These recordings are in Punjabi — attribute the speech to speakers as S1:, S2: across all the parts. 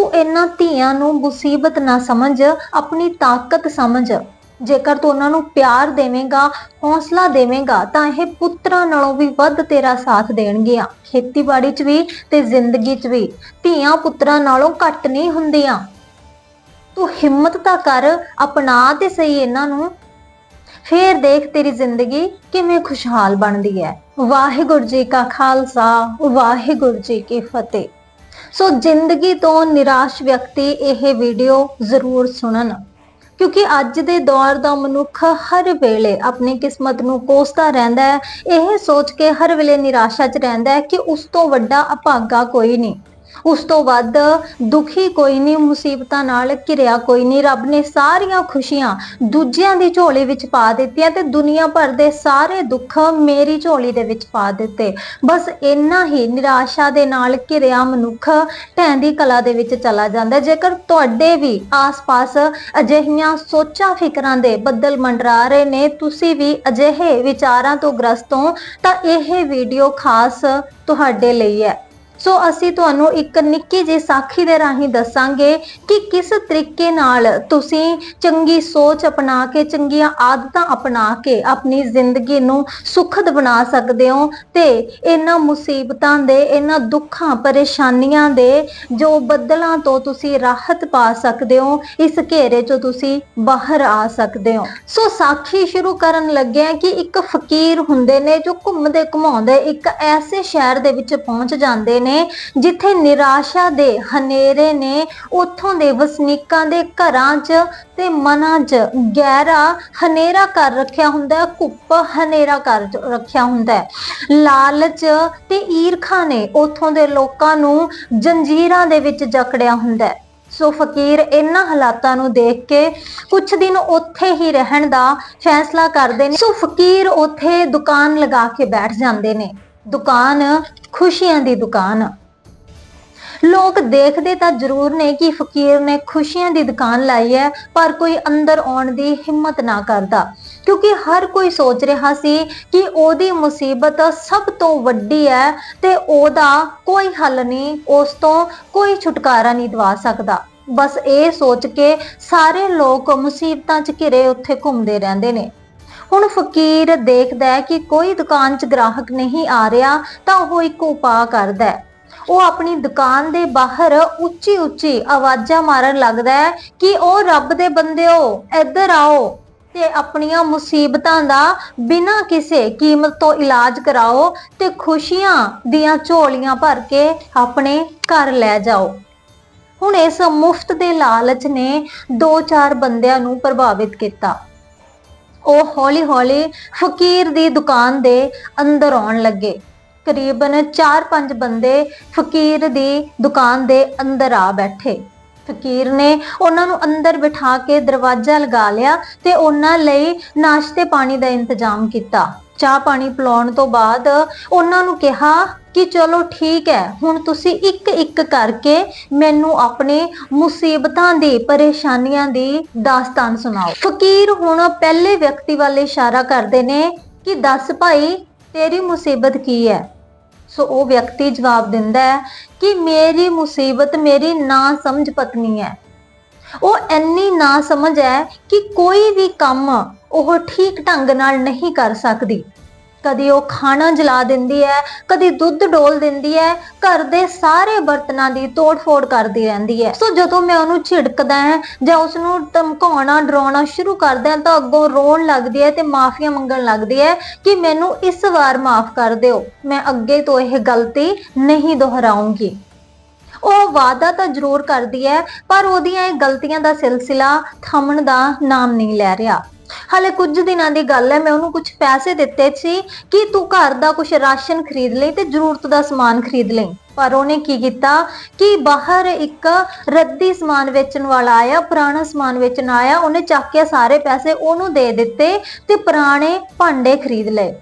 S1: ਤੂੰ ਇਹਨਾਂ ਧੀਆਂ ਨੂੰ ਮੁਸੀਬਤ ਨਾ ਸਮਝ, ਆਪਣੀ ਤਾਕਤ ਸਮਝ। ਜੇਕਰ ਤੂੰ ਉਹਨਾਂ ਨੂੰ ਪਿਆਰ ਦੇਵੇਂਗਾ, ਹੌਸਲਾ ਦੇਵੇਂਗਾ, ਤਾਂ ਇਹ ਪੁੱਤਰਾਂ ਨਾਲੋਂ ਵੀ ਵੱਧ ਤੇਰਾ ਸਾਥ ਦੇਣਗੀਆਂ। ਖੇਤੀਬਾੜੀ 'ਚ ਵੀ ਤੇ ਜ਼ਿੰਦਗੀ 'ਚ ਵੀ ਧੀਆਂ ਪੁੱਤਰਾਂ ਨਾਲੋਂ ਘੱਟ ਨਹੀਂ ਹੁੰਦੀਆਂ। ਤੂੰ ਹਿੰਮਤ ਤਾਂ ਕਰ, ਅਪਣਾ ਤੇ ਸਹੀ ਇਹਨਾਂ ਨੂੰ। ਫੇਰ ਦੇਖ ਤੇਰੀ ਜ਼ਿੰਦਗੀ ਕਿਵੇਂ ਖੁਸ਼ਹਾਲ ਬਣਦੀ ਹੈ। ਵਾਹਿਗੁਰੂ ਜੀ ਕਾ ਖਾਲਸਾ, ਵਾਹਿਗੁਰੂ ਜੀ ਕੀ ਫਤਿਹ। ਸੋ ਜ਼ਿੰਦਗੀ ਤੋਂ ਨਿਰਾਸ਼ ਵਿਅਕਤੀ ਇਹ ਵੀਡੀਓ ਜ਼ਰੂਰ ਸੁਣਨ। ਕਿਉਂਕਿ ਅੱਜ ਦੇ ਦੌਰ ਦਾ ਮਨੁੱਖ ਹਰ ਵੇਲੇ ਆਪਣੀ ਕਿਸਮਤ ਨੂੰ ਕੋਸਦਾ ਰਹਿੰਦਾ ਹੈ। ਇਹ ਸੋਚ ਕੇ ਹਰ ਵੇਲੇ ਨਿਰਾਸ਼ਾ 'ਚ ਰਹਿੰਦਾ ਹੈ ਕਿ ਉਸ ਤੋਂ ਵੱਡਾ ਅਭਾਗਾ ਕੋਈ ਨਹੀਂ। ਉਸ ਤੋਂ ਵੱਧ ਦੁਖੀ ਕੋਈ ਨਹੀਂ, ਮੁਸੀਬਤਾਂ ਨਾਲ ਘਿਰਿਆ ਕੋਈ ਨਹੀਂ। ਰੱਬ ਨੇ ਸਾਰੀਆਂ ਖੁਸ਼ੀਆਂ ਦੂਜਿਆਂ ਦੀ ਝੋਲੀ ਵਿੱਚ ਪਾ ਦਿੱਤੀਆਂ ਤੇ ਦੁਨੀਆ ਭਰ ਦੇ ਸਾਰੇ ਦੁੱਖ ਮੇਰੀ ਝੋਲੀ ਦੇ ਵਿੱਚ ਪਾ ਦਿੱਤੇ। ਬਸ ਇੰਨਾ ਹੀ ਨਿਰਾਸ਼ਾ ਦੇ ਨਾਲ ਘਿਰਿਆ ਮਨੁੱਖ ਢਹਿੰਦੀ ਕਲਾ ਦੇ ਵਿੱਚ ਚਲਾ ਜਾਂਦਾ ਜੇਕਰ ਤੁਹਾਡੇ ਵੀ ਆਸ-ਪਾਸ ਅਜਿਹੀਆਂ ਸੋਚਾਂ, ਫਿਕਰਾਂ ਦੇ ਬੱਦਲ ਮੰਡਰਾ ਰਹੇ ਨੇ, ਤੁਸੀਂ ਵੀ ਅਜਿਹੇ ਵਿਚਾਰਾਂ ਤੋਂ ਗ੍ਰਸਤ ਹੋ, ਤਾਂ ਇਹ ਵੀਡੀਓ ਖਾਸ ਤੁਹਾਡੇ ਲਈ ਹੈ। ਸੋ ਅਸੀਂ ਤੁਹਾਨੂੰ ਇੱਕ ਨਿੱਕੀ ਜਿਹੀ ਸਾਖੀ ਦੇ ਰਾਹੀਂ ਦੱਸਾਂਗੇ ਕਿ ਕਿਸ ਤਰੀਕੇ ਨਾਲ ਤੁਸੀਂ ਚੰਗੀ ਸੋਚ ਅਪਣਾ ਕੇ, ਚੰਗੀਆਂ ਆਦਤਾਂ ਅਪਣਾ ਕੇ ਆਪਣੀ ਜ਼ਿੰਦਗੀ ਨੂੰ ਸੁਖਦ ਬਣਾ ਸਕਦੇ ਹੋ ਤੇ ਇਹਨਾਂ ਮੁਸੀਬਤਾਂ ਦੇ, ਇਹਨਾਂ ਦੁੱਖਾਂ, ਪਰੇਸ਼ਾਨੀਆਂ ਦੇ ਜੋ ਬੱਦਲਾਂ ਤੋਂ ਤੁਸੀਂ ਰਾਹਤ ਪਾ ਸਕਦੇ ਹੋ, ਇਸ ਘੇਰੇ ਚੋਂ ਤੁਸੀਂ ਬਾਹਰ ਆ ਸਕਦੇ ਹੋ। ਸੋ ਸਾਖੀ ਸ਼ੁਰੂ ਕਰਨ ਲੱਗਿਆ ਕਿ ਇੱਕ ਫਕੀਰ ਹੁੰਦੇ ਨੇ ਜੋ ਘੁੰਮਦੇ ਘੁਮਾਉਂਦੇ ਇੱਕ ਐਸੇ ਸ਼ਹਿਰ ਦੇ ਵਿੱਚ ਪਹੁੰਚ ਜਾਂਦੇ ਨੇ ਜਿੱਥੇ ਨਿਰਾਸ਼ਾ ਦੇ ਹਨੇਰੇ ਨੇ ਉੱਥੋਂ ਦੇ ਵਸਨੀਕਾਂ ਦੇ ਘਰਾਂ 'ਚ ਤੇ ਮਨਾਂ 'ਚ ਗਹਿਰਾ ਹਨੇਰਾ ਕਰ ਰੱਖਿਆ ਹੁੰਦਾ ਕੁੱਪ ਹਨੇਰਾ ਕਰ ਰੱਖਿਆ ਹੁੰਦਾ ਲਾਲਚ ਤੇ ਈਰਖਾ ਨੇ ਉੱਥੋਂ ਦੇ ਲੋਕਾਂ ਨੂੰ ਜੰਜੀਰਾਂ ਦੇ ਵਿੱਚ ਜਕੜਿਆ ਹੁੰਦਾ ਹੈ। ਸੋ ਫਕੀਰ ਇਹਨਾਂ ਹਾਲਾਤਾਂ ਨੂੰ ਦੇਖ ਕੇ ਕੁਝ ਦਿਨ ਉੱਥੇ ਹੀ ਰਹਿਣ ਦਾ ਫੈਸਲਾ ਕਰਦੇ ਨੇ। ਸੋ ਫਕੀਰ ਉੱਥੇ ਦੁਕਾਨ ਲਗਾ ਕੇ ਬੈਠ ਜਾਂਦੇ ਨੇ। ਦੁਕਾਨ ਖੁਸ਼ੀਆਂ ਦੀ ਦੁਕਾਨ। ਲੋਕ ਦੇਖਦੇ ਤਾਂ ਜ਼ਰੂਰ ਨੇ ਕਿ ਫਕੀਰ ਨੇ ਖੁਸ਼ੀਆਂ ਦੀ ਦੁਕਾਨ ਲਾਈ ਹੈ, ਪਰ ਕੋਈ ਅੰਦਰ ਆਉਣ ਦੀ ਹਿੰਮਤ ਨਾ ਕਰਦਾ। ਕਿਉਂਕਿ ਹਰ ਕੋਈ ਸੋਚ ਰਿਹਾ ਸੀ ਕਿ ਉਹਦੀ ਮੁਸੀਬਤ ਸਭ ਤੋਂ ਵੱਡੀ ਹੈ ਤੇ ਉਹਦਾ ਕੋਈ ਹੱਲ ਨਹੀਂ, ਉਸ ਤੋਂ ਕੋਈ ਛੁਟਕਾਰਾ ਨਹੀਂ ਦਵਾ ਸਕਦਾ। ਬਸ ਇਹ ਸੋਚ ਕੇ ਸਾਰੇ ਲੋਕ ਮੁਸੀਬਤਾਂ 'ਚ ਘਿਰੇ ਉੱਥੇ ਘੁੰਮਦੇ ਰਹਿੰਦੇ ਨੇ। ਹੁਣ ਫਕੀਰ ਦੇਖਦਾ ਹੈ ਕਿ ਕੋਈ ਦੁਕਾਨ 'ਚ ਗ੍ਰਾਹਕ ਨਹੀਂ ਆ ਰਿਹਾ ਤਾਂ ਉਹ ਇੱਕ ਉਪਾਅ ਕਰਦਾ ਹੈ। ਉਹ ਆਪਣੀ ਦੁਕਾਨ ਦੇ ਬਾਹਰ ਉੱਚੀ ਉੱਚੀ ਆਵਾਜ਼ਾਂ ਮਾਰਨ ਲੱਗਦਾ ਹੈ ਕਿ ਉਹ ਰੱਬ ਦੇ ਬੰਦਿਓ, ਇੱਧਰ ਆਓ ਤੇ ਆਪਣੀਆਂ ਮੁਸੀਬਤਾਂ ਦਾ ਬਿਨਾਂ ਕਿਸੇ ਕੀਮਤ ਤੋਂ ਇਲਾਜ ਕਰਾਓ ਤੇ ਖੁਸ਼ੀਆਂ ਦੀਆਂ ਝੋਲੀਆਂ ਭਰ ਕੇ ਆਪਣੇ ਘਰ ਲੈ ਜਾਓ। ਹੁਣ ਇਸ ਮੁਫਤ ਦੇ ਲਾਲਚ ਨੇ ਦੋ ਚਾਰ ਬੰਦਿਆਂ ਨੂੰ ਪ੍ਰਭਾਵਿਤ ਕੀਤਾ। ਉਹ ਹੌਲੀ-ਹੌਲੀ ਫਕੀਰ ਦੀ ਦੁਕਾਨ ਦੇ ਅੰਦਰ ਆਉਣ ਲੱਗੇ। ਕਰੀਬਨ 4-5 ਬੰਦੇ ਫਕੀਰ ਦੀ ਦੁਕਾਨ ਦੇ ਅੰਦਰ ਆ ਬੈਠੇ। ਫਕੀਰ ਨੇ ਉਹਨਾਂ ਨੂੰ ਅੰਦਰ ਬਿਠਾ ਕੇ ਦਰਵਾਜ਼ਾ ਲਗਾ ਲਿਆ ਤੇ ਉਹਨਾਂ ਲਈ ਨਾਸ਼ਤੇ ਪਾਣੀ ਦਾ ਇੰਤਜ਼ਾਮ ਕੀਤਾ। ਚਾਹ ਪਾਣੀ ਪਿਲਾਉਣ ਤੋਂ ਬਾਅਦ ਉਹਨਾਂ ਨੂੰ ਕਿਹਾ ਕਿ ਚਲੋ ਠੀਕ ਹੈ, ਹੁਣ ਤੁਸੀਂ ਇੱਕ ਇੱਕ ਕਰਕੇ ਮੈਨੂੰ ਆਪਣੇ ਮੁਸੀਬਤਾਂ ਦੀ, ਪਰੇਸ਼ਾਨੀਆਂ ਦੀ ਦਾਸਤਾਨ ਸੁਣਾਓ। ਫਕੀਰ ਹੁਣ ਪਹਿਲੇ ਵਿਅਕਤੀ ਵੱਲ ਇਸ਼ਾਰਾ ਕਰਦੇ ਨੇ ਕਿ ਦੱਸ ਭਾਈ, ਤੇਰੀ ਮੁਸੀਬਤ ਕੀ ਹੈ? ਸੋ ਉਹ ਵਿਅਕਤੀ ਜਵਾਬ ਦਿੰਦਾ ਹੈ ਕਿ ਮੇਰੀ ਮੁਸੀਬਤ ਮੇਰੀ ਨਾ ਸਮਝ ਪਤਨੀ ਹੈ। ਉਹ ਇੰਨੀ ਨਾ ਸਮਝ ਹੈ ਕਿ ਕੋਈ ਵੀ ਕੰਮ ਉਹ ਠੀਕ ਢੰਗ ਨਾਲ ਨਹੀਂ ਕਰ ਸਕਦੀ। ਕਦੀ ਉਹ ਖਾਣਾ ਜਲਾ ਦਿੰਦੀ ਹੈ, ਕਦੀ ਦੁੱਧ ਡੋਲ ਦਿੰਦੀ ਹੈ, ਘਰ ਦੇ ਸਾਰੇ ਬਰਤਨਾਂ ਦੀ ਤੋੜ-ਫੋੜ ਕਰਦੀ ਰਹਿੰਦੀ ਹੈ। ਸੋ ਜਦੋਂ ਮੈਂ ਉਹਨੂੰ ਝਿੜਕਦਾ ਹਾਂ ਜਾਂ ਉਸ ਨੂੰ ਧਮਕਾਉਣਾ, ਡਰਾਉਣਾ ਸ਼ੁਰੂ ਕਰਦਾ ਤਾਂ ਅੱਗੋਂ ਰੋਣ ਲੱਗਦੀ ਹੈ ਤੇ ਮਾਫੀਆਂ ਮੰਗਣ ਲੱਗਦੀ ਹੈ ਕਿ ਮੈਨੂੰ ਇਸ ਵਾਰ ਮਾਫ ਕਰ ਦਿਓ। ਮੈਂ ਅੱਗੇ ਤੋਂ ਇਹ ਗਲਤੀ ਨਹੀਂ ਦੁਹਰਾਉਂਗੀ। ਉਹ ਵਾਅਦਾ ਤਾਂ ਜ਼ਰੂਰ ਕਰਦੀ ਹੈ, ਪਰ ਉਹਦੀਆਂ ਇਹ ਗਲਤੀਆਂ ਦਾ ਸਿਲਸਿਲਾ ਥੰਮਣ ਦਾ ਨਾਮ ਨਹੀਂ ਲੈ ਰਿਹਾ। ਹਾਲੇ ਕੁਝ ਦਿਨਾਂ ਦੀ ਗੱਲ ਹੈ, ਮੈਂ ਉਹਨੂੰ ਕੁਝ ਪੈਸੇ ਦਿੱਤੇ ਸੀ ਕਿ ਤੂੰ ਘਰ ਦਾ ਕੁਝ ਰਾਸ਼ਨ ਖਰੀਦ ਲਈ ਤੇ ਜ਼ਰੂਰਤ ਦਾ ਸਮਾਨ ਖਰੀਦ ਲਈ। ਪਰ ਉਹਨੇ ਕੀ ਕੀਤਾ ਕਿ ਬਾਹਰ ਇੱਕ ਰੱਦੀ ਸਮਾਨ ਵੇਚਣ ਵਾਲਾ ਆਇਆ, ਪੁਰਾਣਾ ਸਮਾਨ ਵੇਚਣ ਆਇਆ, ਉਹਨੇ ਚੱਕ ਕੇ ਸਾਰੇ ਪੈਸੇ ਉਹਨੂੰ ਦੇ ਦਿੱਤੇ ਤੇ ਪੁਰਾਣੇ ਭਾਂਡੇ ਖਰੀਦ ਲਏ।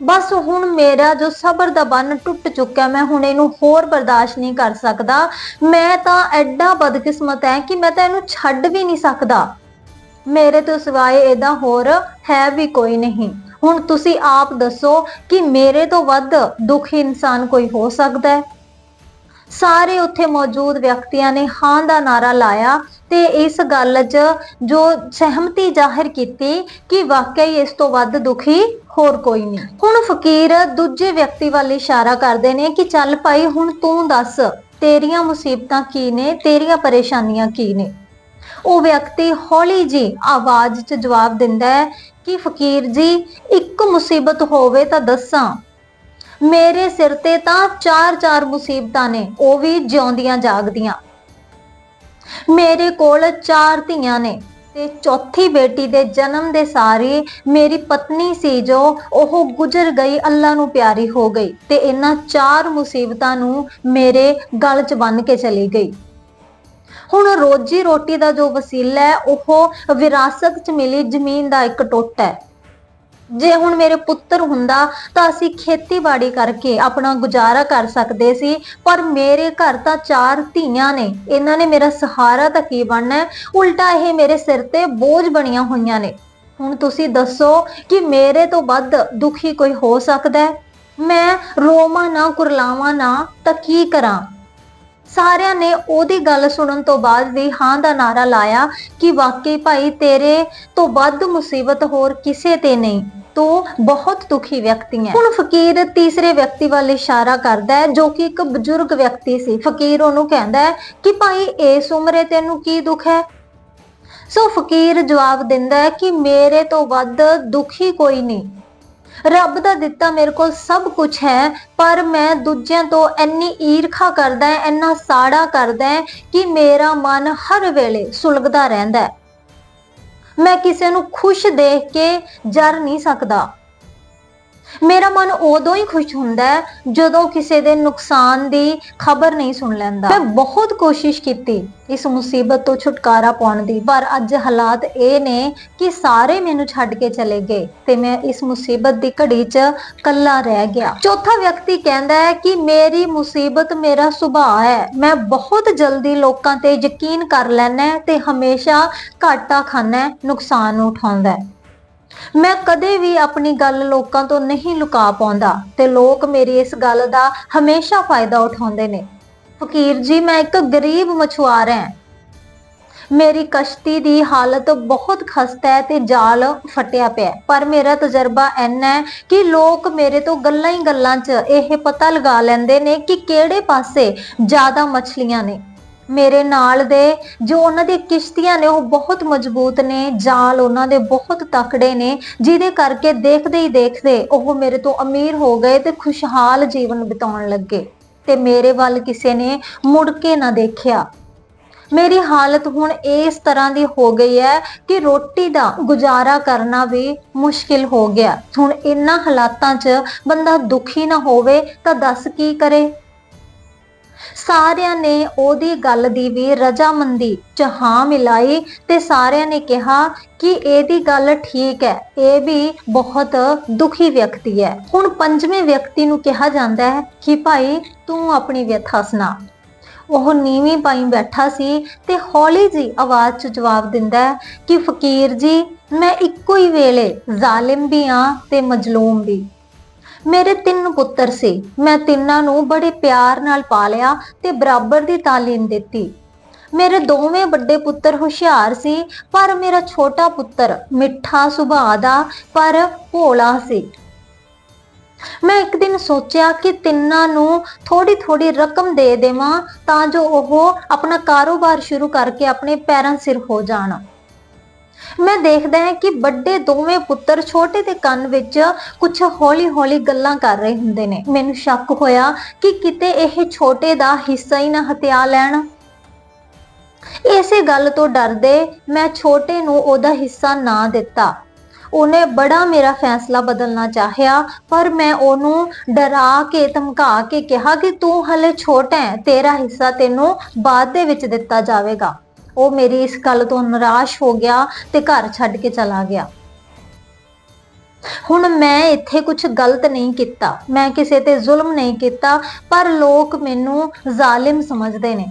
S1: ਬਸ ਹੁਣ ਮੇਰਾ ਜੋ ਸਬਰ ਦਾ ਬੰਨ ਟੁੱਟ ਚੁੱਕਿਆ ਮੈਂ ਹੁਣ ਇਹਨੂੰ ਹੋਰ ਬਰਦਾਸ਼ਤ ਨਹੀਂ ਕਰ ਸਕਦਾ। ਮੈਂ ਤਾਂ ਐਡਾ ਬਦਕਿਸਮਤ ਹੈ ਕਿ ਮੈਂ ਤਾਂ ਇਹਨੂੰ ਛੱਡ ਵੀ ਨਹੀਂ ਸਕਦਾ। ਮੇਰੇ ਤੋਂ ਸਿਵਾਏ ਇਹਦਾ ਹੋਰ ਹੈ ਵੀ ਕੋਈ ਨਹੀਂ। ਹੁਣ ਤੁਸੀਂ ਆਪ ਦੱਸੋ ਕਿ ਮੇਰੇ ਤੋਂ ਵੱਧ ਦੁਖੀ ਇਨਸਾਨ ਕੋਈ ਹੋ ਸਕਦਾ ਹੈ? ਸਾਰੇ ਉੱਥੇ ਮੌਜੂਦ ਵਿਅਕਤੀਆਂ ਨੇ ਹਾਂ ਦਾ ਨਾਰਾ ਲਾਇਆ ਤੇ ਇਸ ਗੱਲ 'ਚ ਜੋ ਸਹਿਮਤੀ ਜ਼ਾਹਿਰ ਕੀਤੀ ਕਿ ਵਾਕਈ ਇਸ ਤੋਂ ਵੱਧ ਦੁਖੀ ਹੋਰ ਕੋਈ ਨਹੀਂ। ਹੁਣ ਫਕੀਰ ਦੂਜੇ ਵਿਅਕਤੀ ਵੱਲ ਇਸ਼ਾਰਾ ਕਰਦੇ ਨੇ ਕਿ ਚੱਲ ਭਾਈ ਹੁਣ ਤੂੰ ਦੱਸ, ਤੇਰੀਆਂ ਮੁਸੀਬਤਾਂ ਕੀ ਨੇ, ਤੇਰੀਆਂ ਪਰੇਸ਼ਾਨੀਆਂ ਕੀ ਨੇ? ਉਹ ਵਿਅਕਤੀ ਹੌਲੀ ਜੀ ਆਵਾਜ਼ 'ਚ ਜਵਾਬ ਦਿੰਦਾ ਹੈ ਕਿ, ਫਕੀਰ ਜੀ, ਇੱਕ ਮੁਸੀਬਤ ਹੋਵੇ ਤਾਂ ਦੱਸਾਂ। ਮੇਰੇ ਸਿਰ ਤੇ ਤਾਂ ਚਾਰ-ਚਾਰ ਮੁਸੀਬਤਾਂ ਨੇ, ਉਹ ਵੀ ਜਿਉਂਦੀਆਂ ਜਾਗਦੀਆਂ। ਮੇਰੇ ਕੋਲ ਚਾਰ ਧੀਆਂ ਨੇ ਤੇ ਚੌਥੀ ਬੇਟੀ ਦੇ ਜਨਮ ਦੇ ਸਾਰੀ ਮੇਰੀ ਪਤਨੀ ਸੀ ਜੋ ਉਹ ਗੁਜ਼ਰ ਗਈ ਅੱਲਾ ਨੂੰ ਪਿਆਰੀ ਹੋ ਗਈ ਤੇ ਇਹਨਾਂ ਚਾਰ ਮੁਸੀਬਤਾਂ ਨੂੰ ਮੇਰੇ ਗਲ 'ਚ ਬੰਨ ਕੇ ਚਲੀ ਗਈ। ਹੁਣ ਰੋਜੀ ਰੋਟੀ ਦਾ ਜੋ ਵਸੀਲਾ ਹੈ, ਉਹ ਵਿਰਾਸਤ 'ਚ ਮਿਲੀ ਜ਼ਮੀਨ ਦਾ ਇੱਕ ਟੁੱਟ ਹੈ। ਜੇ ਹੁਣ ਮੇਰੇ ਪੁੱਤਰ ਹੁੰਦਾ ਤਾਂ ਅਸੀਂ ਖੇਤੀਬਾੜੀ ਕਰਕੇ ਆਪਣਾ ਗੁਜ਼ਾਰਾ ਕਰ ਸਕਦੇ ਸੀ, ਪਰ ਮੇਰੇ ਘਰ ਤਾਂ ਚਾਰ ਧੀਆਂ ਨੇ, ਇਹਨਾਂ ਨੇ ਮੇਰਾ ਸਹਾਰਾ ਤਾਂ ਕੀ ਬਣਨਾ ਹੈ? ਉਲਟਾ ਇਹ ਮੇਰੇ ਸਿਰ ਤੇ ਬੋਝ ਬਣੀਆਂ ਹੋਈਆਂ ਨੇ। ਹੁਣ ਤੁਸੀਂ ਦੱਸੋ ਕਿ ਮੇਰੇ ਤੋਂ ਵੱਧ ਦੁਖੀ ਕੋਈ ਹੋ ਸਕਦਾ ਹੈ? ਮੈਂ ਰੋਵਾਂ ਨਾ ਕੁਰਲਾਵਾਂ ਨਾ ਤਾਂ ਕੀ ਕਰਾਂ? ਸਾਰਿਆਂ ਨੇ ਉਹਦੀ ਗੱਲ ਸੁਣਨ ਤੋਂ ਬਾਅਦ ਵੀ ਹਾਂ ਦਾ ਨਾਰਾ ਲਾਇਆ ਕਿ ਵਾਕਈ ਭਾਈ ਤੇਰੇ ਤੋਂ ਵੱਧ ਮੁਸੀਬਤ ਹੋਰ ਕਿਸੇ ਤੇ ਨਹੀਂ। ਤੂੰ ਬਹੁਤ ਦੁਖੀ ਵਿਅਕਤੀ ਹੈ। ਹੁਣ ਫਕੀਰ ਤੀਸਰੇ ਵਿਅਕਤੀ ਵੱਲ ਇਸ਼ਾਰਾ ਕਰਦਾ ਹੈ, ਜੋ ਕਿ ਇੱਕ ਬਜ਼ੁਰਗ ਵਿਅਕਤੀ ਸੀ। ਫਕੀਰ ਉਹਨੂੰ ਕਹਿੰਦਾ ਹੈ ਕਿ ਭਾਈ, ਇਸ ਉਮਰੇ ਤੈਨੂੰ ਕੀ ਦੁੱਖ ਹੈ? ਸੋ ਫਕੀਰ ਜਵਾਬ ਦਿੰਦਾ ਹੈ ਕਿ ਮੇਰੇ ਤੋਂ ਵੱਧ ਦੁਖੀ ਕੋਈ ਨਹੀਂ। ਰੱਬ ਦਾ ਦਿੱਤਾ ਮੇਰੇ ਕੋਲ ਸਭ ਕੁਝ ਹੈ, ਪਰ ਮੈਂ ਦੂਜਿਆਂ ਤੋਂ ਇੰਨੀ ਈਰਖਾ ਕਰਦਾ ਹੈ, ਇੰਨਾ ਸਾੜਾ ਕਰਦਾ ਹੈ ਕਿ ਮੇਰਾ ਮਨ ਹਰ ਵੇਲੇ ਸੁਲਗਦਾ ਰਹਿੰਦਾ ਹੈ। ਮੈਂ ਕਿਸੇ ਨੂੰ ਖੁਸ਼ ਦੇਖ ਕੇ ਜਰ ਨਹੀਂ ਸਕਦਾ। ਮੇਰਾ ਮਨ ਉਦੋਂ ਹੀ ਖੁਸ਼ ਹੁੰਦਾ ਹੈ ਜਦੋਂ ਕਿਸੇ ਦੇ ਨੁਕਸਾਨ ਦੀ ਖਬਰ ਨਹੀਂ ਸੁਣ ਲੈਂਦਾ। ਮੈਂ ਬਹੁਤ ਕੋਸ਼ਿਸ਼ ਕੀਤੀ ਇਸ ਮੁਸੀਬਤ ਤੋਂ ਛੁਟਕਾਰਾ ਪਾਉਣ ਦੀ, ਪਰ ਅੱਜ ਹਾਲਾਤ ਇਹ ਨੇ ਕਿ ਸਾਰੇ ਮੈਨੂੰ ਛੱਡ ਕੇ ਚਲੇ ਗਏ ਤੇ ਮੈਂ ਇਸ ਮੁਸੀਬਤ ਦੀ ਘੜੀ 'ਚ ਕੱਲਾ ਰਹਿ ਗਿਆ। ਚੌਥਾ ਵਿਅਕਤੀ ਕਹਿੰਦਾ ਹੈ ਕਿ ਮੇਰੀ ਮੁਸੀਬਤ ਮੇਰਾ ਸੁਭਾਅ ਹੈ। ਮੈਂ ਬਹੁਤ ਜਲਦੀ ਲੋਕਾਂ ਤੇ ਯਕੀਨ ਕਰ ਲੈਣਾ ਤੇ ਹਮੇਸ਼ਾ ਘਾਟਾ ਖਾਣਾ ਨੁਕਸਾਨ ਨੂੰ ਉਠਾਉਂਦਾ। ਮੈਂ ਕਦੇ ਵੀ ਆਪਣੀ ਗੱਲ ਲੋਕਾਂ ਤੋਂ ਨਹੀਂ ਲੁਕਾ ਪਾਉਂਦਾ ਤੇ ਲੋਕ ਮੇਰੀ ਇਸ ਗੱਲ ਦਾ ਹਮੇਸ਼ਾ ਫਾਇਦਾ ਉਠਾਉਂਦੇ ਨੇ। ਫਕੀਰ ਜੀ, ਮੈਂ ਇੱਕ ਗਰੀਬ ਮਛੁਆਰ ਹਾਂ। ਮੇਰੀ ਕਸ਼ਤੀ ਦੀ ਹਾਲਤ ਬਹੁਤ ਖਸਤਾ ਹੈ ਤੇ ਜਾਲ ਫਟਿਆ ਪਿਆ ਪਰ ਮੇਰਾ ਤਜਰਬਾ ਇੰਨਾ ਹੈ ਕਿ ਲੋਕ ਮੇਰੇ ਤੋਂ ਗੱਲਾਂ ਹੀ ਗੱਲਾਂ 'ਚ ਇਹ ਪਤਾ ਲਗਾ ਲੈਂਦੇ ਨੇ ਕਿ ਕਿਹੜੇ ਪਾਸੇ ਜ਼ਿਆਦਾ ਮੱਛਲੀਆਂ ਨੇ। ਮੇਰੇ ਨਾਲ ਦੇ, ਜੋ ਉਹਨਾਂ ਦੀਆਂ ਕਿਸ਼ਤੀਆਂ ਨੇ, ਉਹ ਬਹੁਤ ਮਜ਼ਬੂਤ ਨੇ, ਜਾਲ ਉਹਨਾਂ ਦੇ ਬਹੁਤ ਤਕੜੇ ਨੇ, ਜਿਹਦੇ ਕਰਕੇ ਦੇਖਦੇ ਹੀ ਦੇਖਦੇ ਉਹ ਮੇਰੇ ਤੋਂ ਅਮੀਰ ਹੋ ਗਏ ਤੇ ਖੁਸ਼ਹਾਲ ਜੀਵਨ ਬਿਤਾਉਣ ਲੱਗੇ। ਤੇ ਮੇਰੇ ਵੱਲ ਕਿਸੇ ਨੇ ਮੁੜ ਕੇ ਨਾ ਦੇਖਿਆ। ਮੇਰੀ ਹਾਲਤ ਹੁਣ ਇਸ ਤਰ੍ਹਾਂ ਦੀ ਹੋ ਗਈ ਹੈ ਕਿ ਰੋਟੀ ਦਾ ਗੁਜ਼ਾਰਾ ਕਰਨਾ ਵੀ ਮੁਸ਼ਕਿਲ ਹੋ ਗਿਆ। ਹੁਣ ਇਨ੍ਹਾਂ ਹਾਲਾਤਾਂ 'ਚ ਬੰਦਾ ਦੁਖੀ ਨਾ ਹੋਵੇ ਤਾਂ ਦੱਸ ਕੀ ਕਰੇ? ਸਾਰਿਆਂ ਨੇ ਉਹਦੀ ਗੱਲ ਦੀ ਵੀ ਰਜਾਮੰਦੀ ਚ ਹਾਂ ਮਿਲਾਈ ਤੇ ਸਾਰਿਆਂ ਨੇ ਕਿਹਾ ਕਿ ਇਹਦੀ ਗੱਲ ਠੀਕ ਹੈ, ਇਹ ਵੀ ਬਹੁਤ ਦੁਖੀ ਵਿਅਕਤੀ ਹੈ। ਹੁਣ ਪੰਜਵੇਂ ਵਿਅਕਤੀ ਨੂੰ ਕਿਹਾ ਜਾਂਦਾ ਹੈ ਕਿ ਭਾਈ ਤੂੰ ਆਪਣੀ ਵਿਅਥਾ ਸੁਣਾ। ਉਹ ਨੀਵੀਂ ਪਾਈ ਬੈਠਾ ਸੀ ਤੇ ਹੌਲੀ ਜੀ ਆਵਾਜ਼ 'ਚ ਜਵਾਬ ਦਿੰਦਾ ਹੈ ਕਿ ਫਕੀਰ ਜੀ, ਮੈਂ ਇੱਕੋ ਹੀ ਵੇਲੇ ਜ਼ਾਲਿਮ ਵੀ ਹਾਂ ਤੇ ਮਜਲੂਮ ਵੀ। ਮੇਰੇ ਤਿੰਨ ਪੁੱਤਰ ਸੀ। ਮੈਂ ਤਿੰਨਾਂ ਨੂੰ ਬੜੇ ਪਿਆਰ ਨਾਲ ਪਾਲਿਆ ਤੇ ਬਰਾਬਰ ਦੀ ਤਾਲੀਮ ਦਿੱਤੀ। ਮੇਰੇ ਦੋਵੇਂ ਵੱਡੇ ਪੁੱਤਰ ਹੁਸ਼ਿਆਰ ਸੀ, ਪਰ ਮੇਰਾ ਛੋਟਾ ਪੁੱਤਰ ਮਿੱਠਾ ਸੁਭਾਅ ਦਾ ਪਰ ਭੋਲਾ ਸੀ। ਮੈਂ ਇੱਕ ਦਿਨ ਸੋਚਿਆ ਕਿ ਤਿੰਨਾਂ ਨੂੰ ਥੋੜੀ ਥੋੜੀ ਰਕਮ ਦੇ ਦੇਵਾਂ ਤਾਂ ਜੋ ਉਹ ਆਪਣਾ ਕਾਰੋਬਾਰ ਸ਼ੁਰੂ ਕਰਕੇ ਆਪਣੇ ਪੈਰਾਂ ਸਿਰ ਹੋ ਜਾਣ। ਮੈਂ ਦੇਖਦਾ ਹਾਂ ਕਿ ਵੱਡੇ ਦੋਵੇਂ ਪੁੱਤਰ ਛੋਟੇ ਦੇ ਕੰਨ ਵਿੱਚ ਕੁਝ ਹੌਲੀ-ਹੌਲੀ ਗੱਲਾਂ ਕਰ ਰਹੇ ਹੁੰਦੇ ਨੇ। ਮੈਨੂੰ ਸ਼ੱਕ ਹੋਇਆ ਕਿ ਕਿਤੇ ਇਹ ਛੋਟੇ ਦਾ ਹਿੱਸਾ ਹੀ ਨਾ ਹਤਿਆ ਲੈਣ। ਇਸੇ ਗੱਲ ਤੋਂ ਡਰਦੇ ਮੈਂ ਛੋਟੇ ਨੂੰ ਉਹਦਾ ਹਿੱਸਾ ਨਾ ਦਿੱਤਾ। ਉਹਨੇ ਬੜਾ ਮੇਰਾ ਫੈਸਲਾ ਬਦਲਣਾ ਚਾਹਿਆ, ਪਰ ਮੈਂ ਉਹਨੂੰ ਡਰਾ ਕੇ, ਧਮਕਾ ਕੇ ਕਿਹਾ ਕਿ ਤੂੰ ਹਲੇ ਛੋਟਾ ਹੈ, ਤੇਰਾ ਹਿੱਸਾ ਤੈਨੂੰ ਬਾਅਦ ਦੇ ਵਿੱਚ ਦਿੱਤਾ ਜਾਵੇਗਾ। ਉਹ ਮੇਰੀ ਇਸ ਗੱਲ ਤੋਂ ਨਿਰਾਸ਼ ਹੋ ਗਿਆ ਤੇ ਘਰ ਛੱਡ ਕੇ ਚਲਾ ਗਿਆ। ਹੁਣ ਮੈਂ ਇੱਥੇ ਕੁਝ ਗਲਤ ਨਹੀਂ ਕੀਤਾ। ਮੈਂ ਕਿਸੇ ਤੇ ਜ਼ੁਲਮ ਨਹੀਂ ਕੀਤਾ, ਪਰ ਲੋਕ ਮੈਨੂੰ ਜ਼ਾਲਿਮ ਸਮਝਦੇ ਨੇ।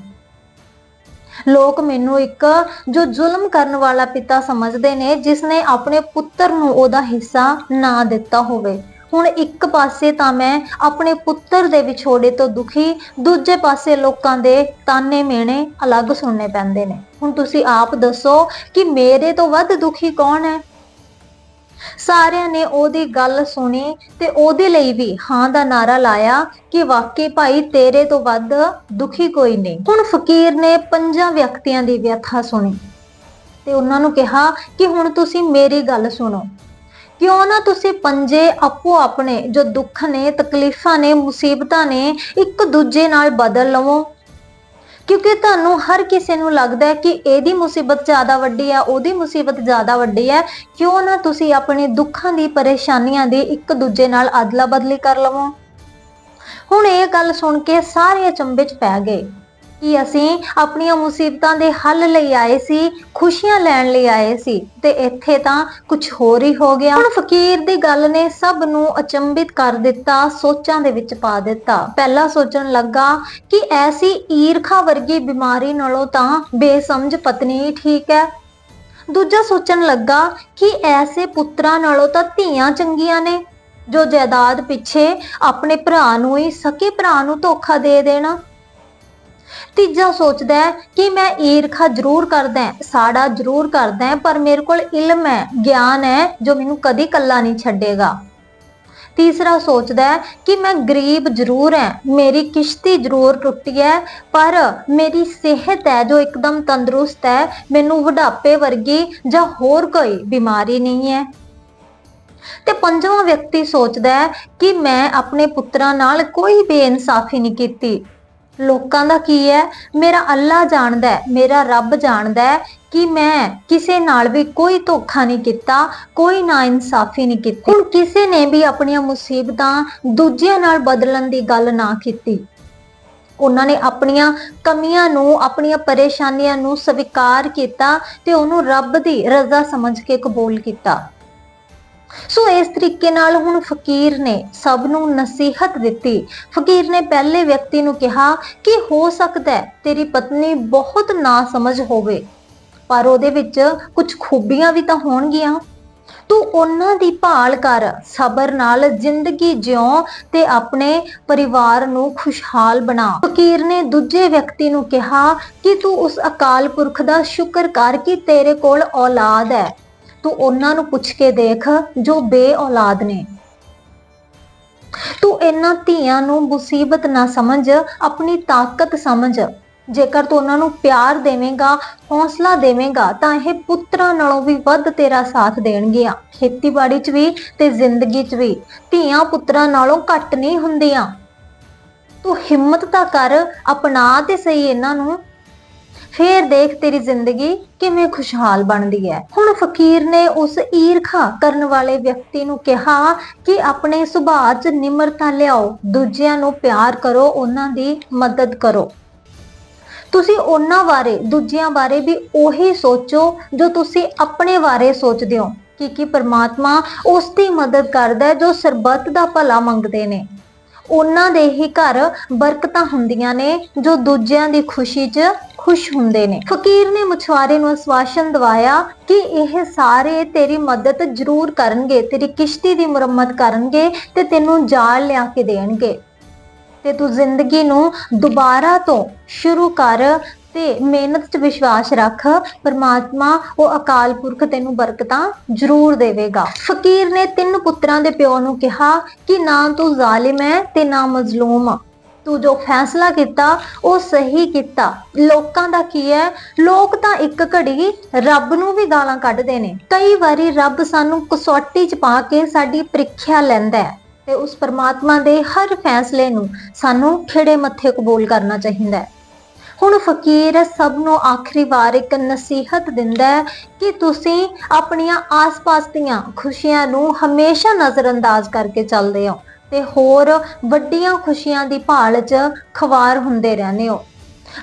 S1: ਲੋਕ ਮੈਨੂੰ ਇੱਕ ਜੋ ਜ਼ੁਲਮ ਕਰਨ ਵਾਲਾ ਪਿਤਾ ਸਮਝਦੇ ਨੇ ਜਿਸ ਨੇ ਆਪਣੇ ਪੁੱਤਰ ਨੂੰ ਉਹਦਾ ਹਿੱਸਾ ਨਾ ਦਿੱਤਾ ਹੋਵੇ। ਹੁਣ ਇੱਕ ਪਾਸੇ ਤਾਂ ਮੈਂ ਆਪਣੇ ਪੁੱਤਰ ਦੇ ਵਿਛੋੜੇ ਤੋਂ ਦੁਖੀ, ਦੂਜੇ ਪਾਸੇ ਲੋਕਾਂ ਦੇ ਤਾਨੇ ਮੇਣੇ ਅਲੱਗ ਸੁਣਨੇ ਪੈਂਦੇ ਨੇ। ਹੁਣ ਤੁਸੀਂ ਆਪ ਦੱਸੋ ਕਿ ਮੇਰੇ ਤੋਂ ਵੱਧ ਦੁਖੀ ਕੌਣ ਹੈ? ਸਾਰਿਆਂ ਨੇ ਉਹਦੀ ਗੱਲ ਸੁਣੀ ਤੇ ਉਹਦੇ ਲਈ ਵੀ ਹਾਂ ਦਾ ਨਾਰਾ ਲਾਇਆ ਕਿ ਵਾਕਈ ਭਾਈ ਤੇਰੇ ਤੋਂ ਵੱਧ ਦੁਖੀ ਕੋਈ ਨਹੀਂ। ਹੁਣ ਫਕੀਰ ਨੇ ਪੰਜਾਂ ਵਿਅਕਤੀਆਂ ਦੀ ਵਿਅਥਾ ਸੁਣੀ ਤੇ ਉਹਨਾਂ ਨੂੰ ਕਿਹਾ ਕਿ ਹੁਣ ਤੁਸੀਂ ਮੇਰੀ ਗੱਲ ਸੁਣੋ। ਕਿਉਂ ਨਾ ਤੁਸੀਂ ਪੰਜੇ ਆਪੋ ਆਪਣੇ, ਜੋ ਦੁੱਖ ਨੇ, ਤਕਲੀਫਾਂ ਨੇ, ਮੁਸੀਬਤਾਂ ਨੇ, ਇੱਕ ਦੂਜੇ ਨਾਲ ਬਦਲ ਲਵੋ। ਕਿਉਂਕਿ ਤੁਹਾਨੂੰ ਹਰ ਕਿਸੇ ਨੂੰ ਲੱਗਦਾ ਹੈ ਕਿ ਇਹਦੀ ਮੁਸੀਬਤ ਜ਼ਿਆਦਾ ਵੱਡੀ ਹੈ, ਉਹਦੀ ਮੁਸੀਬਤ ਜ਼ਿਆਦਾ ਵੱਡੀ ਹੈ। ਕਿਉਂ ਨਾ ਤੁਸੀਂ ਆਪਣੇ ਦੁੱਖਾਂ ਦੀ, ਪਰੇਸ਼ਾਨੀਆਂ ਦੀ ਇੱਕ ਦੂਜੇ ਨਾਲ ਅਦਲਾ ਬਦਲੀ ਕਰ ਲਵੋ। ਹੁਣ ਇਹ ਗੱਲ ਸੁਣ ਕੇ ਸਾਰੇ ਅਚੰਭੇ 'ਚ ਪੈ ਗਏ। ਕਿ ਅਸੀਂ ਆਪਣੀਆਂ ਮੁਸੀਬਤਾਂ ਦੇ ਹੱਲ ਲਈ ਆਏ ਸੀ, ਖੁਸ਼ੀਆਂ ਲੈਣ ਲਈ ਆਏ ਸੀ ਤੇ ਇੱਥੇ ਤਾਂ ਕੁਝ ਹੋਰ ਹੀ ਹੋ ਗਿਆ। ਹੁਣ ਫਕੀਰ ਦੀ ਗੱਲ ਨੇ ਸਭ ਨੂੰ ਅਚੰਭਿਤ ਕਰ ਦਿੱਤਾ, ਸੋਚਾਂ ਦੇ ਵਿੱਚ ਪਾ ਦਿੱਤਾ। ਪਹਿਲਾਂ ਸੋਚਣ ਲੱਗਾ ਕਿ ਐਸੀ ਈਰਖਾ ਵਰਗੀ ਬਿਮਾਰੀ ਨਾਲੋਂ ਤਾਂ ਬੇਸਮਝ ਪਤਨੀ ਹੀ ਠੀਕ ਹੈ। ਦੂਜਾ ਸੋਚਣ ਲੱਗਾ ਕਿ ਐਸੇ ਪੁੱਤਰਾਂ ਨਾਲੋਂ ਤਾਂ ਧੀਆਂ ਚੰਗੀਆਂ ਨੇ, ਜੋ ਜਾਇਦਾਦ ਪਿੱਛੇ ਆਪਣੇ ਭਰਾ ਨੂੰ ਹੀ, ਸਕੇ ਭਰਾ ਨੂੰ ਧੋਖਾ ਦੇ ਦੇਣਾ। ਤੀਜਾ ਸੋਚਦਾ ਹੈ ਕਿ ਮੈਂ ਈਰਖਾ ਜ਼ਰੂਰ ਕਰਦਾ ਹਾਂ, ਸਾੜਾ ਜ਼ਰੂਰ ਕਰਦਾ ਪਰ ਮੇਰੇ ਕੋਲ ਇਲਮ ਹੈ ਗਿਆਨ ਹੈ ਜੋ ਮੈਨੂੰ ਕਦੀ ਕੱਲਾ ਨਹੀਂ ਛੱਡੇਗਾ। ਤੀਸਰਾ ਸੋਚਦਾ ਹੈ ਕਿ ਮੈਂ ਗਰੀਬ ਜ਼ਰੂਰ ਹਾਂ ਮੇਰੀ ਕਿਸ਼ਤੀ ਜ਼ਰੂਰ ਟੁੱਟੀ ਹੈ ਪਰ ਮੇਰੀ ਸਿਹਤ ਹੈ ਜੋ ਇੱਕਦਮ ਤੰਦਰੁਸਤ ਹੈ ਮੈਨੂੰ ਬੁਢਾਪੇ ਵਰਗੀ ਜਾਂ ਹੋਰ ਕੋਈ ਬਿਮਾਰੀ ਨਹੀਂ ਹੈ। ਤੇ ਪੰਜਵਾਂ ਵਿਅਕਤੀ ਸੋਚਦਾ ਹੈ ਕਿ ਮੈਂ ਆਪਣੇ ਪੁੱਤਰਾਂ ਨਾਲ ਕੋਈ ਬੇਇਨਸਾਫੀ ਨਹੀਂ ਕੀਤੀ ਲੋਕਾਂ ਦਾ ਕੀ ਹੈ? ਮੇਰਾ ਅੱਲਾ ਜਾਣਦਾ ਹੈ, ਮੇਰਾ ਰੱਬ ਜਾਣਦਾ ਹੈ ਕਿ ਮੈਂ ਕਿਸੇ ਨਾਲ ਵੀ ਕੋਈ ਧੋਖਾ ਨਹੀਂ ਕੀਤਾ, ਕੋਈ ਨਾ ਇਨਸਾਫੀ ਨਹੀਂ ਕੀਤੀ। ਹੁਣ ਕਿਸੇ ਨੇ ਵੀ ਆਪਣੀਆਂ ਮੁਸੀਬਤਾਂ ਦੂਜਿਆਂ ਨਾਲ ਬਦਲਣ ਦੀ ਗੱਲ ਨਾ ਕੀਤੀ। ਉਹਨਾਂ ਨੇ ਆਪਣੀਆਂ ਕਮੀਆਂ ਨੂੰ, ਆਪਣੀਆਂ ਪਰੇਸ਼ਾਨੀਆਂ ਨੂੰ ਸਵੀਕਾਰ ਕੀਤਾ ਤੇ ਉਹਨੂੰ ਰੱਬ ਦੀ ਰਜ਼ਾ ਸਮਝ ਕੇ ਕਬੂਲ ਕੀਤਾ। ਸੋ ਇਸ ਤਰੀਕੇ ਨਾਲ ਹੁਣ ਫਕੀਰ ਨੇ ਸਭ ਨੂੰ ਨਸੀਹਤ ਦਿੱਤੀ। ਫਕੀਰ ਨੇ ਪਹਿਲੇ ਵਿਅਕਤੀ ਨੂੰ ਕਿਹਾ ਕਿ ਹੋ ਸਕਦਾ ਹੈ ਤੇਰੀ ਪਤਨੀ ਬਹੁਤ ਨਾ ਸਮਝ ਹੋਵੇ, ਪਰ ਉਹਦੇ ਵਿੱਚ ਕੁਝ ਖੂਬੀਆਂ ਵੀ ਤਾਂ ਹੋਣਗੀਆਂ। ਤੂੰ ਉਹਨਾਂ ਦੀ ਭਾਲ ਕਰ, ਸਬਰ ਨਾਲ ਜ਼ਿੰਦਗੀ ਜਿਉ ਤੇ ਆਪਣੇ ਪਰਿਵਾਰ ਨੂੰ ਖੁਸ਼ਹਾਲ ਬਣਾ। ਫਕੀਰ ਨੇ ਦੂਜੇ ਵਿਅਕਤੀ ਨੂੰ ਕਿਹਾ ਕਿ ਤੂੰ ਉਸ ਅਕਾਲ ਪੁਰਖ ਦਾ ਸ਼ੁਕਰ ਕਰ ਕਿ ਤੇਰੇ ਕੋਲ ਔਲਾਦ ਹੈ। ਤੂੰ ਉਹਨਾਂ ਨੂੰ ਪੁੱਛ ਕੇ ਦੇਖ ਜੋ ਬੇ ਔਲਾਦ ਨੇ। ਤੂੰ ਇਹਨਾਂ ਧੀਆਂ ਨੂੰ ਮੁਸੀਬਤ ਨਾ ਸਮਝ, ਆਪਣੀ ਤਾਕਤ ਸਮਝ। ਜੇਕਰ ਤੂੰ ਉਹਨਾਂ ਨੂੰ ਪਿਆਰ ਦੇਵੇਂਗਾ, ਹੌਸਲਾ ਦੇਵੇਂਗਾ, ਤਾਂ ਇਹ ਪੁੱਤਰਾਂ ਨਾਲੋਂ ਵੀ ਵੱਧ ਤੇਰਾ ਸਾਥ ਦੇਣਗੀਆਂ। ਖੇਤੀਬਾੜੀ 'ਚ ਵੀ ਤੇ ਜ਼ਿੰਦਗੀ 'ਚ ਵੀ ਧੀਆਂ ਪੁੱਤਰਾਂ ਨਾਲੋਂ ਘੱਟ ਨਹੀਂ ਹੁੰਦੀਆਂ। ਤੂੰ ਹਿੰਮਤ ਤਾਂ ਕਰ, ਅਪਣਾ ਤੇ ਸਹੀ ਇਹਨਾਂ ਨੂੰ ਫੇਰ ਦੇਖ ਤੇਰੀ ਜ਼ਿੰਦਗੀ ਕਿਵੇਂ ਖੁਸ਼ਹਾਲ ਬਣਦੀ ਹੈ। ਹੁਣ ਫਕੀਰ ਨੇ ਉਸ ਈਰਖਾ ਕਰਨ ਵਾਲੇ ਵਿਅਕਤੀ ਨੂੰ ਕਿਹਾ ਕਿ ਆਪਣੇ ਸੁਭਾਅ 'ਚ ਨਿਮਰਤਾ ਲਿਆਓ, ਦੂਜਿਆਂ ਨੂੰ ਪਿਆਰ ਕਰੋ, ਉਹਨਾਂ ਦੀ ਮਦਦ ਕਰੋ। ਤੁਸੀਂ ਉਹਨਾਂ ਬਾਰੇ, ਦੂਜਿਆਂ ਬਾਰੇ ਵੀ ਉਹੀ ਸੋਚੋ ਜੋ ਤੁਸੀਂ ਆਪਣੇ ਬਾਰੇ ਸੋਚਦੇ ਹੋ। ਕਿ ਕਿ ਪਰਮਾਤਮਾ ਉਸ ਦੀ ਮਦਦ ਕਰਦਾ ਹੈ ਜੋ ਸਰਬੱਤ ਦਾ ਭਲਾ ਮੰਗਦੇ ਨੇ। ਉਹਨਾਂ ਦੇ ਹੀ ਘਰ ਬਰਕਤਾਂ ਹੁੰਦੀਆਂ ਨੇ, ਜੋ ਦੂਜਿਆਂ ਦੀ ਖੁਸ਼ੀ 'ਚ ਖੁਸ਼ ਹੁੰਦੇ ਨੇ। ਫਕੀਰ ਨੇ ਮਛੁਆਰੇ ਨੂੰ ਅਸਵਾਸ਼ਨ ਦਵਾਇਆ ਕਿ ਇਹ ਸਾਰੇ ਤੇਰੀ ਮਦਦ ਜ਼ਰੂਰ ਕਰਨਗੇ, ਤੇਰੀ ਕਿਸ਼ਤੀ ਦੀ ਮੁਰੰਮਤ ਕਰਨਗੇ ਤੇ ਤੈਨੂੰ ਜਾਲ ਲਿਆ ਕੇ ਦੇਣਗੇ। ਤੇ ਤੂੰ ਜ਼ਿੰਦਗੀ ਨੂੰ ਦੁਬਾਰਾ ਤੋਂ ਸ਼ੁਰੂ ਕਰ ਤੇ ਮਿਹਨਤ 'ਚ ਵਿਸ਼ਵਾਸ ਰੱਖ, ਪਰਮਾਤਮਾ ਉਹ ਅਕਾਲ ਪੁਰਖ ਤੈਨੂੰ ਬਰਕਤਾਂ ਜ਼ਰੂਰ ਦੇਵੇਗਾ। ਫਕੀਰ ਨੇ ਤਿੰਨ ਪੁੱਤਰਾਂ ਦੇ ਪਿਓ ਨੂੰ ਕਿਹਾ ਕਿ ਨਾ ਤੂੰ ਜ਼ਾਲਿਮ ਹੈ ਤੇ ਨਾ ਮਜ਼ਲੂਮ ਤੂੰ ਜੋ ਫੈਸਲਾ ਕੀਤਾ, ਉਹ ਸਹੀ ਕੀਤਾ। ਲੋਕਾਂ ਦਾ ਕੀ ਹੈ ਲੋਕ ਤਾਂ ਇੱਕ ਘੜੀ ਰੱਬ ਨੂੰ ਵੀ ਗਾਲਾਂ ਕੱਢਦੇ ਨੇ। ਕਈ ਵਾਰੀ ਰੱਬ ਸਾਨੂੰ ਕਸੌਟੀ 'ਚ ਪਾ ਕੇ ਸਾਡੀ ਪ੍ਰੀਖਿਆ ਲੈਂਦਾ ਹੈ ਤੇ ਉਸ ਪਰਮਾਤਮਾ ਦੇ ਹਰ ਫੈਸਲੇ ਨੂੰ ਸਾਨੂੰ ਖਿੜੇ ਮੱਥੇ ਕਬੂਲ ਕਰਨਾ ਚਾਹੀਦਾ ਹੈ ਹੁਣ ਫਕੀਰ ਸਭ ਨੂੰ ਆਖਰੀ ਵਾਰ ਇੱਕ ਨਸੀਹਤ ਦਿੰਦਾ ਹੈ ਕਿ ਤੁਸੀਂ ਆਪਣੀਆਂ ਆਸ-ਪਾਸ ਦੀਆਂ ਖੁਸ਼ੀਆਂ ਨੂੰ ਹਮੇਸ਼ਾ ਨਜ਼ਰਅੰਦਾਜ਼ ਕਰਕੇ ਚੱਲਦੇ ਹੋ ਤੇ ਹੋਰ ਵੱਡੀਆਂ ਖੁਸ਼ੀਆਂ ਦੀ ਭਾਲ 'ਚ ਖਵਾਰ ਹੁੰਦੇ ਰਹਿੰਦੇ ਹੋ।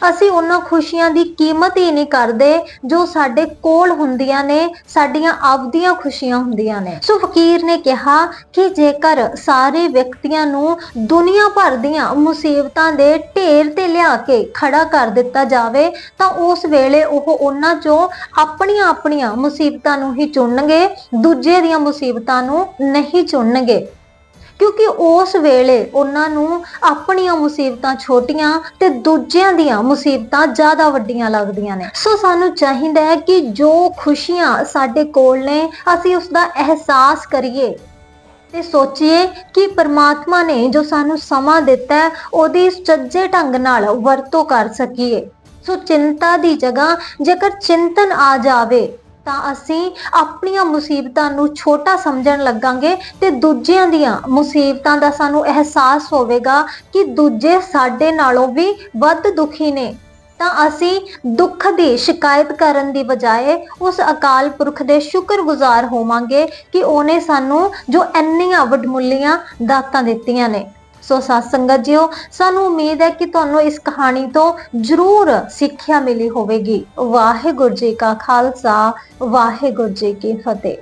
S1: ਅਸੀਂ ਉਹਨਾਂ ਖੁਸ਼ੀਆਂ ਦੀ ਕੀਮਤ ਹੀ ਨਹੀਂ ਕਰਦੇ ਜੋ ਸਾਡੇ ਕੋਲ ਹੁੰਦੀਆਂ ਨੇ, ਸਾਡੀਆਂ ਆਪਦੀਆਂ ਖੁਸ਼ੀਆਂ ਹੁੰਦੀਆਂ ਨੇ। ਸੋ ਫਕੀਰ ਨੇ ਕਿਹਾ ਕਿ ਜੇਕਰ ਸਾਰੇ ਵਿਅਕਤੀਆਂ ਨੂੰ ਦੁਨੀਆ ਭਰ ਦੀਆਂ ਮੁਸੀਬਤਾਂ ਦੇ ਢੇਰ ਤੇ ਲਿਆ ਕੇ ਖੜਾ ਕਰ ਦਿੱਤਾ ਜਾਵੇ, ਤਾਂ ਉਸ ਵੇਲੇ ਉਹ ਉਹਨਾਂ ਚੋਂ ਆਪਣੀਆਂ ਆਪਣੀਆਂ ਮੁਸੀਬਤਾਂ ਨੂੰ ਹੀ ਚੁਣਨਗੇ, ਦੂਜੇ ਦੀਆਂ ਮੁਸੀਬਤਾਂ ਨੂੰ ਨਹੀਂ ਚੁਣਨਗੇ। ਕਿਉਂਕਿ ਉਸ ਵੇਲੇ ਉਹਨਾਂ ਨੂੰ ਆਪਣੀਆਂ ਮੁਸੀਬਤਾਂ ਛੋਟੀਆਂ ਤੇ ਦੂਜਿਆਂ ਦੀਆਂ ਮੁਸੀਬਤਾਂ ਜ਼ਿਆਦਾ ਵੱਡੀਆਂ ਲੱਗਦੀਆਂ ਨੇ। ਸੋ ਸਾਨੂੰ ਚਾਹੀਦਾ ਹੈ ਕਿ ਜੋ ਖੁਸ਼ੀਆਂ ਸਾਡੇ ਕੋਲ ਨੇ, ਅਸੀਂ ਉਸ ਦਾ ਅਹਿਸਾਸ ਕਰੀਏ ਤੇ ਸੋਚੀਏ ਕਿ ਪਰਮਾਤਮਾ ਨੇ ਜੋ ਸਾਨੂੰ ਸਮਾਂ ਦਿੱਤਾ ਹੈ, ਉਹਦੀ ਸੱਜੇ ਢੰਗ ਨਾਲ ਵਰਤੋਂ ਕਰ ਸਕੀਏ। ਸੋ ਚਿੰਤਾ ਦੀ ਜਗ੍ਹਾ ਜੇਕਰ ਚਿੰਤਨ ਆ ਜਾਵੇ ਤਾਂ ਅਸੀਂ ਆਪਣੀਆਂ ਮੁਸੀਬਤਾਂ ਨੂੰ ਛੋਟਾ ਸਮਝਣ ਲੱਗਾਂਗੇ ਤੇ ਦੂਜਿਆਂ ਦੀਆਂ ਮੁਸੀਬਤਾਂ ਦਾ ਸਾਨੂੰ ਅਹਿਸਾਸ ਹੋਵੇਗਾ ਕਿ ਦੂਜੇ ਸਾਡੇ ਨਾਲੋਂ ਵੀ ਵੱਧ ਦੁਖੀ ਨੇ। ਤਾਂ ਅਸੀਂ ਦੁੱਖ ਦੀ ਸ਼ਿਕਾਇਤ ਕਰਨ ਦੀ ਬਜਾਏ ਉਸ ਅਕਾਲ ਪੁਰਖ ਦੇ ਸ਼ੁਕਰਗੁਜ਼ਾਰ ਹੋਵਾਂਗੇ ਕਿ ਉਹਨੇ ਸਾਨੂੰ ਜੋ ਇੰਨੀਆਂ ਵਡਮੁੱਲੀਆਂ ਦਾਤਾਂ ਦਿੱਤੀਆਂ ਨੇ। ਸੋ ਸਾਧ ਸੰਗਤ ਜੀਓ, ਸਾਨੂੰ ਉਮੀਦ ਹੈ ਕਿ ਤੁਹਾਨੂੰ ਇਸ ਕਹਾਣੀ ਤੋਂ ਜ਼ਰੂਰ ਸਿੱਖਿਆ ਮਿਲੀ ਹੋਵੇਗੀ। ਵਾਹਿਗੁਰੂ ਜੀ ਕਾ ਖਾਲਸਾ, ਵਾਹਿਗੁਰੂ ਜੀ ਕੀ ਫਤਿਹ।